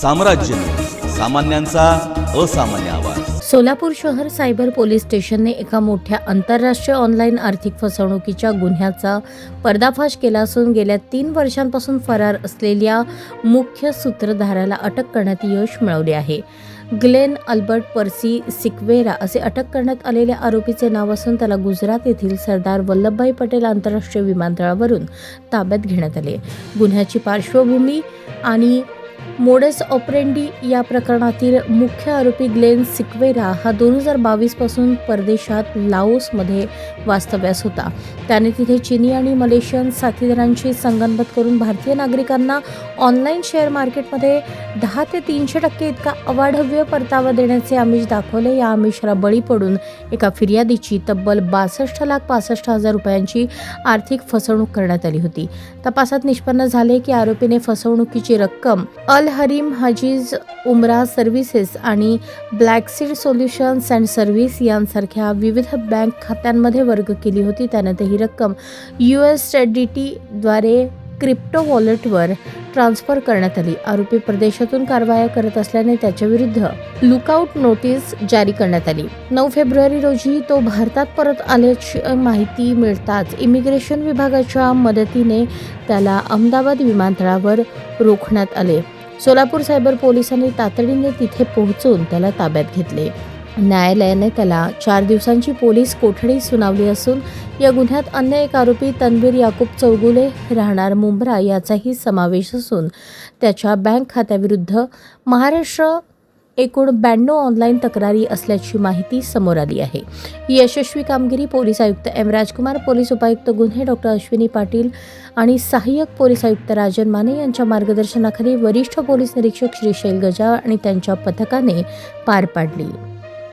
साम्राज्य सामान्यांचा असामान्य आवाज. सोलापूर शहर सायबर पोलीस स्टेशनने एका मोठ्या आंतरराष्ट्रीय ऑनलाईन आर्थिक फसवणुकीच्या गुन्ह्याचा पर्दाफाश केला असून गेल्या तीन वर्षांपासून फरार असलेल्या मुख्य सूत्रधाराला अटक करण्यात यश मिळवले आहे. ग्लेन अल्बर्ट पर्सी सिक्वेरा असे अटक करण्यात आलेल्या आरोपीचे नाव असून त्याला गुजरात येथील सरदार वल्लभभाई पटेल आंतरराष्ट्रीय विमानतळावरून ताब्यात घेण्यात आले. गुन्ह्याची पार्श्वभूमी आणि मोडस ऑपरेंडी या प्रकरणातील मुख्य आरोपी ग्लेन सिक्वेरा हा दोन हजार बावीसपासून परदेशात लाओसमध्ये वास्तव्यास होता. त्याने तिथे चिनी आणि मलेशियन साथीदारांशी संगनमत करून भारतीय नागरिकांना ऑनलाईन शेअर मार्केटमध्ये दहा ते तीनशे टक्के इतका अवाढव्य परतावा देण्याचे आमिष दाखवले. या आमिषाला बळी पडून एका फिर्यादीची तब्बल बासष्ट लाख पासष्ट हजार रुपयांची आर्थिक फसवणूक करण्यात आली होती. तपासात निष्पन्न झाले की आरोपीने फसवणुकीची रक्कम अल हरीम हजीज उमरा सर्व्हिसेस आणि ब्लॅकसीड सोल्युशन्स अँड सर्व्हिस यांसारख्या विविध बँक खात्यांमध्ये वर्ग केली होती. त्यानंतर ही रक्कम यू एस डी टीद्वारे क्रिप्टो वॉलेटवर ट्रान्स्फर करण्यात आली. आरोपी प्रदेशातून कारवाया करत असल्याने त्याच्याविरुद्ध लुकआउट नोटीस जारी करण्यात आली. नऊ फेब्रुवारी रोजी तो भारतात परत आल्याची माहिती मिळताच इमिग्रेशन विभागाच्या मदतीने त्याला अहमदाबाद विमानतळावर रोखण्यात आले. सोलापूर सायबर पोलिसांनी तातडीने तिथे पोहोचून त्याला ताब्यात घेतले. न्यायालयाने त्याला चार दिवसांची पोलीस कोठडी सुनावली असून या गुन्ह्यात अन्य एक आरोपी तन्वीर याकूब चौगुले राहणार मुंब्रा याचाही समावेश असून त्याच्या बँक खात्याविरुद्ध महाराष्ट्र एकूण ब्याण्णव ऑनलाईन तक्रारी असल्याची माहिती समोर आली आहे. यशस्वी कामगिरी पोलीस आयुक्त एम. राजकुमार पोलीस उपायुक्त गुन्हे डॉक्टर अश्विनी पाटील आणि सहाय्यक पोलीस आयुक्त राजन माने यांच्या मार्गदर्शनाखाली वरिष्ठ पोलीस निरीक्षक श्री शैल गजा आणि त्यांच्या पथकाने पार पाडली.